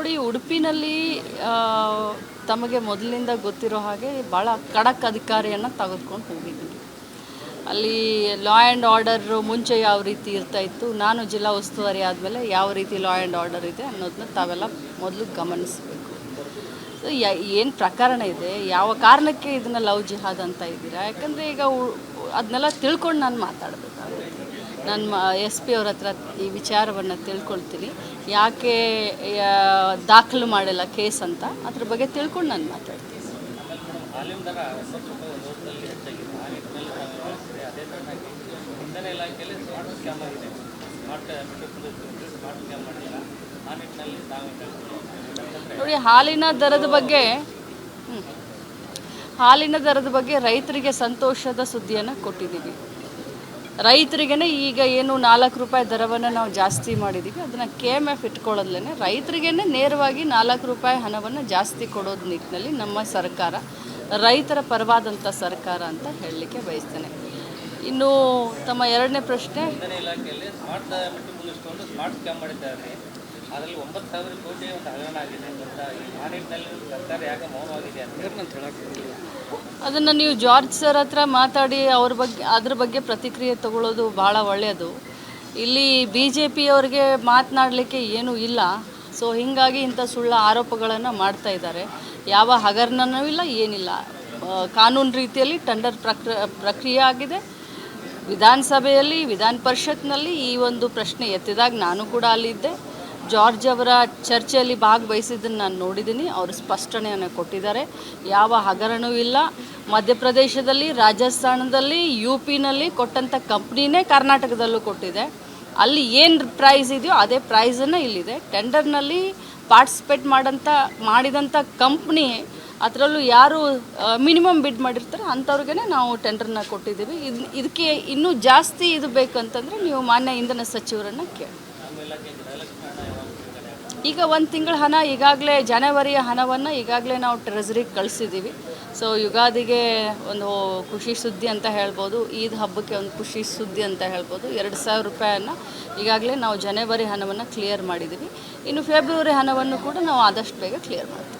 ನೋಡಿ ಉಡುಪಿನಲ್ಲಿ ತಮಗೆ ಮೊದಲಿಂದ ಗೊತ್ತಿರೋ ಹಾಗೆ ಭಾಳ ಖಡಕ್ ಅಧಿಕಾರಿಯನ್ನು ತೆಗೆದುಕೊಂಡು ಹೋಗಿದ್ದೀನಿ. ಅಲ್ಲಿ ಲಾ ಆ್ಯಂಡ್ ಆರ್ಡರ್ ಮುಂಚೆ ಯಾವ ರೀತಿ ಇರ್ತಾ ಇತ್ತು, ನಾನು ಜಿಲ್ಲಾ ಉಸ್ತುವಾರಿ ಆದಮೇಲೆ ಯಾವ ರೀತಿ ಲಾ ಆ್ಯಂಡ್ ಆರ್ಡರ್ ಇದೆ ಅನ್ನೋದನ್ನ ತಾವೆಲ್ಲ ಮೊದಲು ಗಮನಿಸಬೇಕು. ಸೊ ಏನು ಪ್ರಕರಣ ಇದೆ, ಯಾವ ಕಾರಣಕ್ಕೆ ಇದನ್ನ ಲವ್ ಜಿಹಾದ್ ಅಂತ ಇದ್ದೀರಾ? ಯಾಕಂದರೆ ಈಗ ಅದನ್ನೆಲ್ಲ ತಿಳ್ಕೊಂಡು ನಾನು ಮಾತಾಡಬೇಕಾಗುತ್ತೆ. ನಾನು ಎಸ್ ಪಿ ಅವ್ರ ಹತ್ರ ಈ ವಿಚಾರವನ್ನು ತಿಳ್ಕೊಳ್ತೀನಿ. ಯಾಕೆ ದಾಖಲು ಮಾಡಿಲ್ಲ ಕೇಸ್ ಅಂತ ಅದ್ರ ಬಗ್ಗೆ ತಿಳ್ಕೊಂಡು ನಾನು ಮಾತಾಡ್ತೀನಿ. ನೋಡಿ ಹಾಲಿನ ದರದ ಬಗ್ಗೆ ಹಾಲಿನ ದರದ ಬಗ್ಗೆ ರೈತರಿಗೆ ಸಂತೋಷದ ಸುದ್ದಿಯನ್ನು ಕೊಟ್ಟಿದ್ದೀವಿ ರೈತರಿಗೇ ಈಗ ಏನು ನಾಲ್ಕು ರೂಪಾಯಿ ದರವನ್ನು ನಾವು ಜಾಸ್ತಿ ಮಾಡಿದ್ದೀವಿ ಅದನ್ನು ಕೆ ಎಂ ಎಫ್ ಇಟ್ಕೊಳ್ಳೋದ್ಲೇ ರೈತರಿಗೇ ನೇರವಾಗಿ ನಾಲ್ಕು ರೂಪಾಯಿ ಹಣವನ್ನು ಜಾಸ್ತಿ ಕೊಡೋದು ನಿಟ್ಟಿನಲ್ಲಿ ನಮ್ಮ ಸರ್ಕಾರ, ರೈತರ ಪರವಾದಂಥ ಸರ್ಕಾರ ಅಂತ ಹೇಳಲಿಕ್ಕೆ ಬಯಸ್ತೇನೆ. ಇನ್ನು ತಮ್ಮ ಎರಡನೇ ಪ್ರಶ್ನೆ. ಅದರಲ್ಲಿ ಒಂಬತ್ತು ಸಾವಿರ ಕೋಟಿ ಒಂದು ಹಗರಣ ಆಗಿದೆ ಗೊತ್ತಾ ಈ ಸರ್ಕಾರ ಯಾಕೆ ಮೌನವಾಗಿದೆ ಅಂತ ಅದನ್ನು ನೀವು ಜಾರ್ಜ್ ಸರ್ ಹತ್ರ ಮಾತಾಡಿ ಅವ್ರ ಬಗ್ಗೆ, ಅದ್ರ ಬಗ್ಗೆ ಪ್ರತಿಕ್ರಿಯೆ ತಗೊಳ್ಳೋದು ಭಾಳ ಒಳ್ಳೆಯದು. ಇಲ್ಲಿ ಬಿ ಜೆ ಪಿಯವ್ರಿಗೆ ಮಾತನಾಡಲಿಕ್ಕೆ ಏನೂ ಇಲ್ಲ. ಸೊ ಹೀಗಾಗಿ ಇಂಥ ಸುಳ್ಳ ಆರೋಪಗಳನ್ನು ಮಾಡ್ತಾ ಇದ್ದಾರೆ. ಯಾವ ಹಗರಣನೂ ಇಲ್ಲ, ಏನಿಲ್ಲ. ಕಾನೂನು ರೀತಿಯಲ್ಲಿ ಟೆಂಡರ್ ಪ್ರಕ್ರ, ಪ್ರಕ್ರಿಯೆ ಆಗಿದೆ. ವಿಧಾನಸಭೆಯಲ್ಲಿ, ವಿಧಾನ ಪರಿಷತ್ನಲ್ಲಿ ಈ ಒಂದು ಪ್ರಶ್ನೆ ಎತ್ತಿದಾಗ ನಾನು ಕೂಡ ಅಲ್ಲಿದ್ದೆ. ಜಾರ್ಜ್ ಅವರ ಚರ್ಚೆಯಲ್ಲಿ ಭಾಗವಹಿಸಿದ್ದನ್ನು ನಾನು ನೋಡಿದ್ದೀನಿ. ಅವರು ಸ್ಪಷ್ಟನೆಯನ್ನು ಕೊಟ್ಟಿದ್ದಾರೆ. ಯಾವ ಹಗರಣವೂ ಇಲ್ಲ. ಮಧ್ಯಪ್ರದೇಶದಲ್ಲಿ, ರಾಜಸ್ಥಾನದಲ್ಲಿ ಯು ಪಿನಲ್ಲಿ ಕೊಟ್ಟಂಥ ಕಂಪ್ನಿನೇ ಕರ್ನಾಟಕದಲ್ಲೂ ಕೊಟ್ಟಿದೆ. ಅಲ್ಲಿ ಏನು ಪ್ರೈಸ್ ಇದೆಯೋ ಅದೇ ಪ್ರೈಸನ್ನು ಇಲ್ಲಿದೆ. ಟೆಂಡರ್ನಲ್ಲಿ ಪಾರ್ಟಿಸಿಪೇಟ್ ಮಾಡೋಂಥ ಮಾಡಿದಂಥ ಕಂಪ್ನಿ ಅದರಲ್ಲೂ ಯಾರು ಮಿನಿಮಮ್ ಬಿಡ್ ಮಾಡಿರ್ತಾರೆ ಅಂಥವ್ರಿಗೇ ನಾವು ಟೆಂಡರ್ನ ಕೊಟ್ಟಿದ್ದೀವಿ. ಇದು, ಇದಕ್ಕೆ ಇನ್ನೂ ಜಾಸ್ತಿ ಇದು ಬೇಕಂತಂದರೆ ನೀವು ಮಾನ್ಯ ಇಂಧನ ಸಚಿವರನ್ನು ಕೇಳಿ. ಈಗ ಒಂದು ತಿಂಗಳ ಹಣ ಈಗಾಗಲೇ ಜನವರಿಯ ಹಣವನ್ನು ಈಗಾಗಲೇ ನಾವು ಟ್ರೆಜರಿಗೆ ಕಳಿಸಿದ್ದೀವಿ ಸೊ ಯುಗಾದಿಗೆ ಒಂದು ಖುಷಿ ಸುದ್ದಿ ಅಂತ ಹೇಳ್ಬೋದು, ಈದ್ ಹಬ್ಬಕ್ಕೆ ಒಂದು ಖುಷಿ ಸುದ್ದಿ ಅಂತ ಹೇಳ್ಬೋದು. ಎರಡು ಸಾವಿರ ರೂಪಾಯಿಯನ್ನು ಈಗಾಗಲೇ ನಾವು ಜನವರಿ ಹಣವನ್ನು ಕ್ಲಿಯರ್ ಮಾಡಿದ್ದೀವಿ ಇನ್ನು ಫೆಬ್ರವರಿ ಹಣವನ್ನು ಕೂಡ ನಾವು ಆದಷ್ಟು ಬೇಗ ಕ್ಲಿಯರ್ ಮಾಡ್ತೀವಿ.